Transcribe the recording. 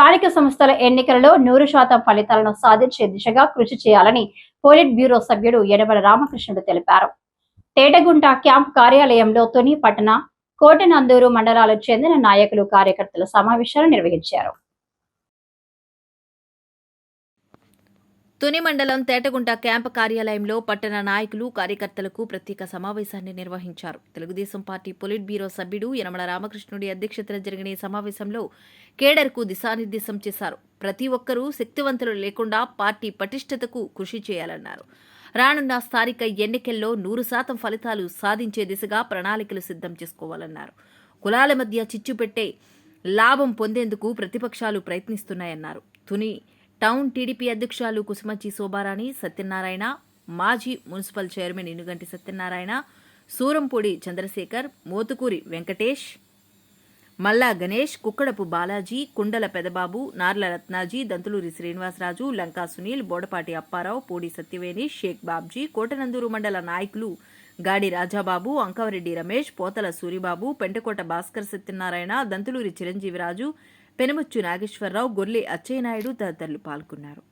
స్థానిక సంస్థల ఎన్నికలలో నూరు శాతం ఫలితాలను సాధించే దిశగా కృషి చేయాలని పోలిట్ బ్యూరో సభ్యుడు యనమల రామకృష్ణుడు తెలిపారు. తేటగుంట క్యాంప్ కార్యాలయంలో తుని పట్టణ కోటనందూరు మండలాలకు చెందిన నాయకులు కార్యకర్తల సమావేశాలు నిర్వహించారు. తుని మండలం తేటగుంట క్యాంప్ కార్యాలయంలో పట్టణ నాయకులు కార్యకర్తలకు ప్రత్యేక సమావేశాన్ని నిర్వహించారు. తెలుగుదేశం పార్టీ పొలిట్ బ్యూరో సభ్యుడు యనమల రామకృష్ణుడి అధ్యక్షతన జరిగిన ఈ సమావేశంలో కేడర్కు దిశానిర్దేశం చేశారు. ప్రతి ఒక్కరూ శక్తివంతులు లేకుండా పార్టీ పటిష్టతకు కృషి చేయాలన్నారు. రానున్న స్థానిక ఎన్నికల్లో నూరు శాతం ఫలితాలు సాధించే దిశగా ప్రణాళికలు సిద్ధం చేసుకోవాలన్నారు. కులాల మధ్య చిచ్చు పెట్టే లాభం పొందేందుకు ప్రతిపక్షాలు ప్రయత్నిస్తున్నాయన్నారు. తుని టౌన్ టీడీపీ అధ్యక్షులు కుసుమచి శోభారాణి సత్యనారాయణ మాజీ మున్సిపల్ చైర్మన్ ఇనుగంటి సత్యనారాయణ సూరంపూడి చంద్రశేఖర్ మోతుకూరి వెంకటేష్ మల్లా గణేష్ కుక్కడపు బాలాజీ కుండల పెదబాబు నార్ల రత్నాజీ దంతులూరి శ్రీనివాసరాజు లంకా సునీల్ బోడపాటి అప్పారావు పూడి సత్యవేణి షేక్ బాబ్జీ కోటనందూరు మండల నాయకులు గాడి రాజాబాబు అంకవరెడ్డి రమేష్ పోతల సూరిబాబు పెంటకోట భాస్కర్ సత్యనారాయణ దంతులూరి చిరంజీవిరాజు పెనమొచ్చు నాగేశ్వరరావు గొర్లె అచ్చెన్నాయుడు తదితరులు పాల్గొన్నారు.